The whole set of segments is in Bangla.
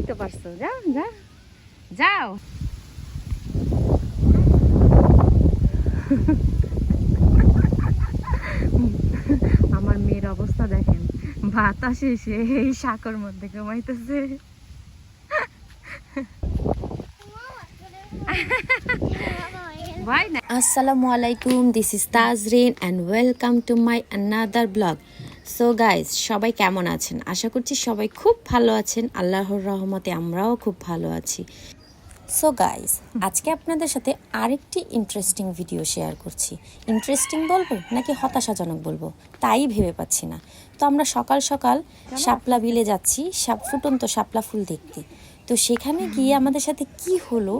এই তো পারছ, যাও যা যাও। আমার মেয়ের অবস্থা দেখেন, বাতাসে এসে এই শাকর মধ্যে ঘুমাইতেছে। আসসালামু আলাইকুম this is Tajrin and welcome to my another blog so guys সবাই কেমন আছেন? আশা করছি সবাই খুব ভালো আছেন। আল্লাহর রহমতে আমরাও খুব ভালো আছি। সো গাইজ আজকে আপনাদের সাথে আরেকটি ইন্টারেস্টিং ভিডিও শেয়ার করছি। ইন্টারেস্টিং বলব নাকি হতাশাজনক বলব? তাই ভেবে পাচ্ছি না। তো আমরা সকাল সকাল শাপলা বিলে যাচ্ছি সাপ ফুটন্ত শাপলা ফুল দেখতে। তো সেখানে গিয়ে আমাদের সাথে কি হলো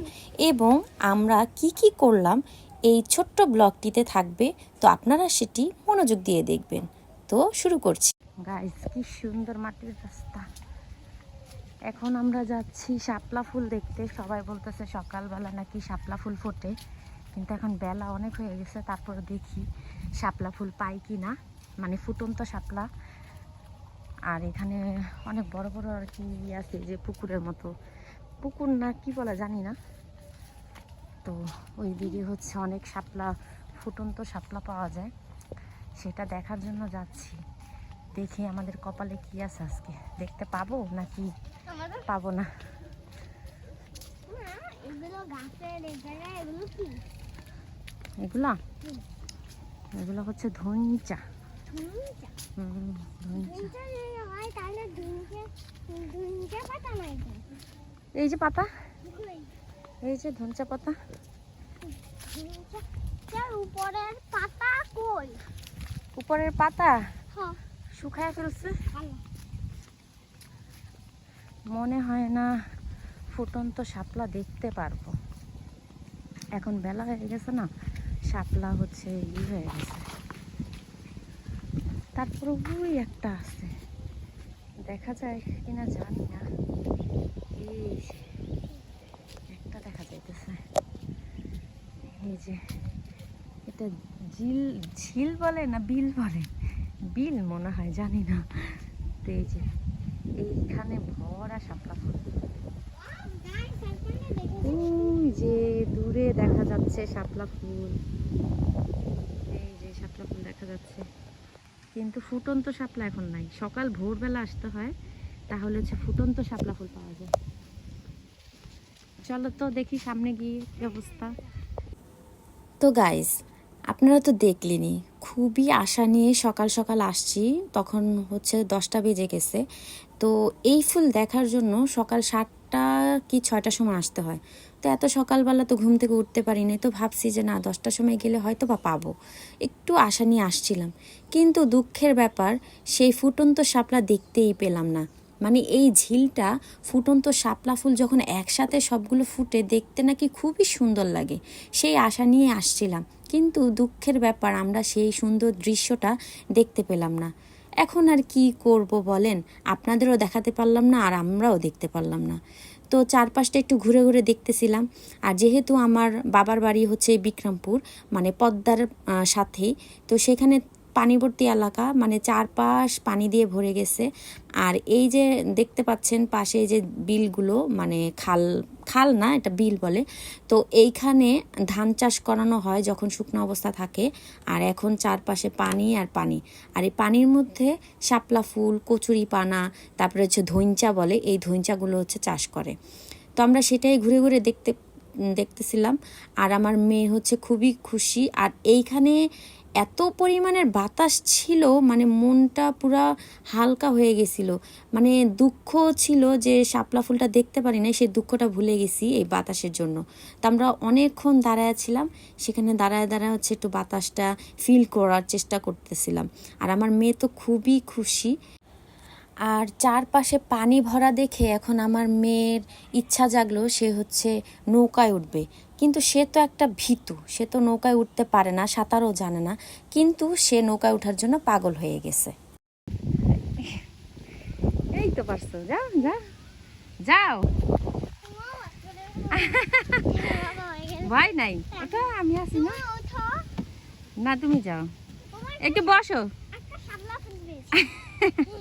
এবং আমরা কি কি করলাম এই ছোট্ট ব্লগটিতে থাকবে। তো আপনারা সেটি মনোযোগ দিয়ে দেখবেন। তো শুরু করছি। গাইস কি সুন্দর মাটির রাস্তা। এখন আমরা যাচ্ছি শাপলা ফুল দেখতে। সবাই বলতেছে সকালবেলা নাকি শাপলা ফুল ফোটে। কিন্তু এখন বেলা অনেক হয়ে গেছে, তারপরে দেখি শাপলা ফুল পাই কি না মানে ফুটন্ত শাপলা। আর এখানে অনেক বড় বড় আর কি আছে যে পুকুরের মতো। পুকুর না, কি বলা জানি না। তো ওই দিকে হচ্ছে অনেক শাপলা, ফুটন্ত শাপলা পাওয়া যায়। সেটা দেখার জন্য যাচ্ছি। দেখি আমাদের কপালে কি আছে আজকে। দেখতে পাবো নাকি পাবো না? এগুলো এগুলো হচ্ছে ধনিচা। এই যে পাতা? এই যে ধনিচা পাতা? উপরের পাতা কই? উপরের পাতা? হ্যাঁ। শুকায় ফেলছে? মনে হয় না ফুটন্ত শাপলা দেখতে পারব। এখন বেলা হয়ে গেছে না শাপলা হচ্ছে ই হয়ে গেছে। তারপরে ওই একটা আছে। দেখা যায় কিনা জানি না। এই একটা দেখা যাইতেছে। এই যে এটা ঝিল ঝিল বলে না বিল বলে? বিল মনে হয়, জানি না। তো এই যে, এইখানে ভরা শাপলা ফুল। যে দূরে দেখা যাচ্ছে শাপলা ফুল। এই যে শাপলা ফুল দেখা যাচ্ছে। কিন্তু ফুটন্ত শাপলা এখন নাই। সকাল ভোরবেলা আসতে হয়, তাহলে হচ্ছে ফুটন্ত শাপলা ফুল পাওয়া যায়। চলো তো দেখি সামনে গিয়ে অবস্থা। তো গাইস আপনারা তো দেখলেনই, খুবই আশা নিয়ে সকাল সকাল আসছি, তখন হচ্ছে দশটা বেজে গেছে। তো এই ফুল দেখার জন্য সকাল সাতটা কি ছয়টার সময় আসতে হয়? তো এত সকালবেলা তো ঘুম থেকে উঠতে পারিনি তো ভাবছি যে না, দশটার সময় গেলে হয়তো বা পাবো। একটু আশা নিয়ে আসছিলাম। কিন্তু দুঃখের ব্যাপার, সেই ফুটন্ত শাপলা দেখতেই পেলাম না। মানে এই ঝিলটা, ফুটন্ত শাপলা ফুল যখন একসাথে সবগুলো ফুটে, দেখতে নাকি খুবই সুন্দর লাগে। সেই আশা নিয়ে আসছিলাম। কিন্তু দুঃখের ব্যাপার, আমরা সেই সুন্দর দৃশ্যটা দেখতে পেলাম না। এখন আর কি করব বলেন? আপনাদেরও দেখাতে পারলাম না, আর আমরাও দেখতে পারলাম না। তো চারপাশটা একটু ঘুরে ঘুরে দেখতেছিলাম। আর যেহেতু আমার বাবার বাড়ি হচ্ছে বিক্রমপুর মানে পদ্মার সাথেই তো সেখানে পানিবর্তী এলাকা মানে চারপাশ পানি দিয়ে ভরে গেছে। আর এই যে দেখতে পাচ্ছেন পাশে যে বিলগুলো মানে খাল খাল না, এটা বিল বলে। তো এইখানে ধান চাষ করানো হয় যখন শুকনো অবস্থা থাকে, আর এখন চারপাশে পানি আর পানি। আর এই পানির মধ্যে শাপলা ফুল, কচুরি পানা, তারপরে হচ্ছে ধইঞ্চা বলে, এই ধইঞ্চাগুলো হচ্ছে চাষ করে। তো আমরা সেটাই ঘুরে ঘুরে দেখতে, দেখতেছিলাম। আর আমার মেয়ে হচ্ছে খুবই খুশি। আর এইখানে এত পরিমাণের বাতাস ছিল মানে মনটা পুরা হালকা হয়ে গেছিল। মানে দুঃখ ছিল যে শাপলা ফুলটা দেখতে পারি না সেই দুঃখটা ভুলে গেছি এই বাতাসের জন্য। তা আমরা অনেকক্ষণ দাঁড়ায় ছিলাম, সেখানে দাঁড়ায় দাঁড়ায় হচ্ছে একটু বাতাসটা ফিল করার চেষ্টা করতেছিলাম। আর আমার মেয়ে তো খুবই খুশি। আর চারপাশে পানি ভরা দেখে এখন আমার মেয়ের ইচ্ছা জাগলো সে হচ্ছে নৌকায় উঠবে। কিন্তু সে তো একটা ভীতু সে তো নৌকায় উঠতে পারে না সাঁতারও জানে না। কিন্তু সে নৌকায় ওঠার জন্য পাগল হয়ে গেছে। এই তো পারছ যাও যা যাও। ভয় নাই ওটা আমি আছি না। না তুমি যাও। একটু বসো।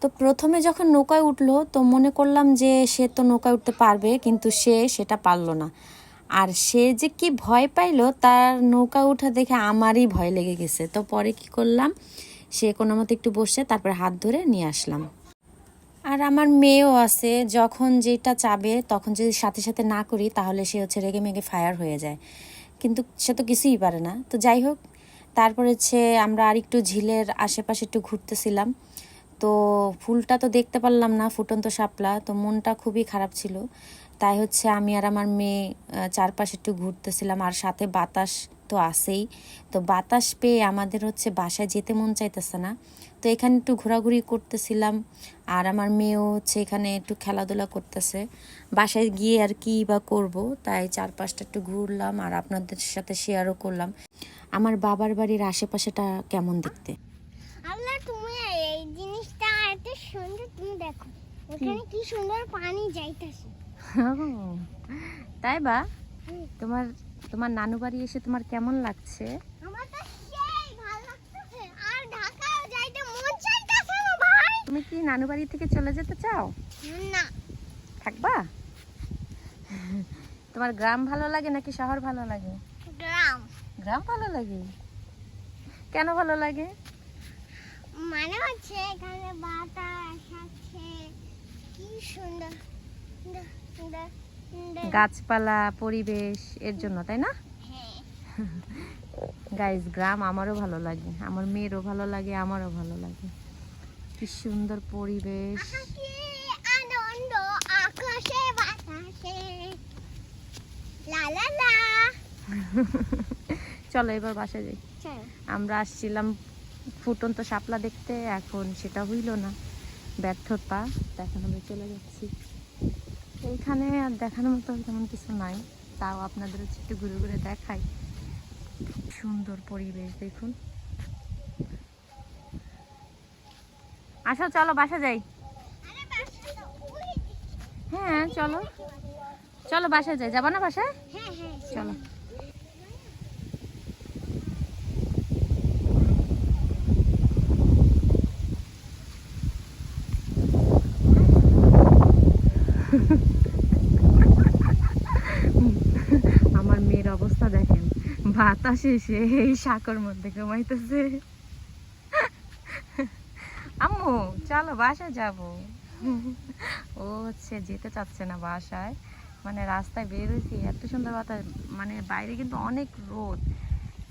তো প্রথমে যখন নৌকায় উঠল, তো মনে করলাম যে সে তো নৌকায় উঠতে পারবে, কিন্তু সে সেটা পারল না। আর সে যে কি ভয় পাইলো, তার নৌকা উঠা দেখে আমারই ভয় লেগে গেছে। তো পরে কি করলাম, সে কোনো মতো একটু বসে তারপরে হাত ধরে নিয়ে আসলাম। আর আমার মেয়েও আছে, যখন যেটা চাবে, তখন যদি সাথে সাথে না করি, তাহলে সে হচ্ছে রেগে মেগে ফায়ার হয়ে যায়। কিন্তু সে তো কিছুই পারে না। তো যাই হোক, তারপরে হচ্ছে আমরা আর একটু ঝিলের আশেপাশে একটু ঘুরতেছিলাম। তো ফুলটা তো দেখতে পারলাম না, ফুটন্ত শাপলা, তো মনটা খুবই খারাপ ছিল। তাই হচ্ছে আমি আর আমার মেয়ে চারপাশে একটু ঘুরতেছিলাম। আর সাথে বাতাস তো আসেই তো বাতাস পেয়ে আমাদের হচ্ছে বাসায় যেতে মন চাইতেছে না। তো এখানে একটু ঘোরাঘুরি করতেছিলাম। আর আমার মেয়েও হচ্ছে এখানে একটু খেলাধুলা করতেছে। বাসায় গিয়ে আর কি বা করব তাই চারপাশটা একটু ঘুরলাম আর আপনাদের সাথে শেয়ারও করলাম। আমার বাবার বাড়ির আশেপাশেটা কেমন দেখতে? আল্লাহ তুমি এই জিনিসটা এত সুন্দর তুমি দেখো। ওখানে কি সুন্দর পানি যাইতেছে। তাই বা? তোমার তোমার নানু বাড়ি এসে তোমার কেমন লাগছে আমার তো সেই ভালো লাগতেছে আর ঢাকাও যাইতে মন চাইতেছে না ভাই তুমি কি নানু বাড়ি থেকে চলে যেতে চাও? না। থাকবা? তোমার গ্রাম ভালো লাগে নাকি শহর ভালো লাগে? গ্রাম। গ্রাম ভালো লাগে? কেন ভালো লাগে? মানে হচ্ছে এখানে বাতাস আছে কি সুন্দর। গাছপালা পরিবেশ এর জন্য তাই না? হ্যাঁ। গাইজ গ্রাম আমারও ভালো লাগে আমার মেয়েরও ভালো লাগে আমারও ভালো লাগে। কি সুন্দর পরিবেশ। আকাশে আনন্দ আকাশে বাতাসে। লা লা লা। চলো এবার বাসা যাই। আমরা আসছিলাম ফুটন্ত শাপলা দেখতে এখন সেটা হইল না। ব্যর্থতা তো এখন আমরা চলে যাচ্ছি। এইখানে আর দেখানোর মতো তেমন কিছু নাই তাও আপনাদের হচ্ছে একটু ঘুরে ঘুরে দেখাই। সুন্দর পরিবেশ দেখুন। আসো চলো বাসা যাই। বাসা হ্যাঁ চলো। চলো বাসায় যাই। যাবা না বাসায়? হ্যাঁ হ্যাঁ চলো। আমার মেয়ের অবস্থা দেখেন। বাতাসে সে এই শাকর মধ্যে ঘুমাইতেছে। আম্মু চলো বাসায় যাব। ও হচ্ছে যেতে চাচ্ছে না বাসায়। মানে রাস্তায় বের হয়েছি এত সুন্দর বাতাস মানে বাইরে কিন্তু অনেক রোদ।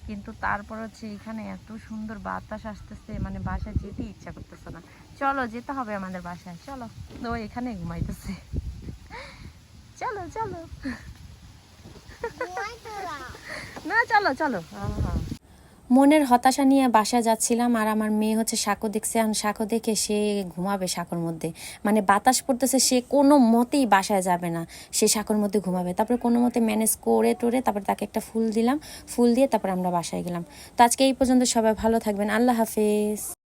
কিন্তু তারপর হচ্ছে এখানে এত সুন্দর বাতাস আসতেছে মানে বাসায় যেতে ইচ্ছা করতেছে না। চলো যেতে হবে আমাদের বাসায় চলো। ও এখানে ঘুমাইতেছে। চলো চলো। না চলো চলো। আহা। মনের হতাশা নিয়ে বাসায় যাচ্ছিলাম আর আমার মেয়ে হচ্ছে সাঁকো দেখছে আর সাঁকো দেখে সে ঘুমাবে সাঁকোর মধ্যে। মানে বাতাস পড়তেছে, সে কোনো মতেই বাসায় যাবে না। সে সাঁকোর মধ্যে ঘুমাবে। তারপরে কোনো মতে ম্যানেজ করে টোরে তারপর তাকে একটা ফুল দিলাম। ফুল দিয়ে তারপর আমরা বাসায় গেলাম। তো আজকে এই পর্যন্ত সবাই ভালো থাকবেন। আল্লাহ হাফেজ।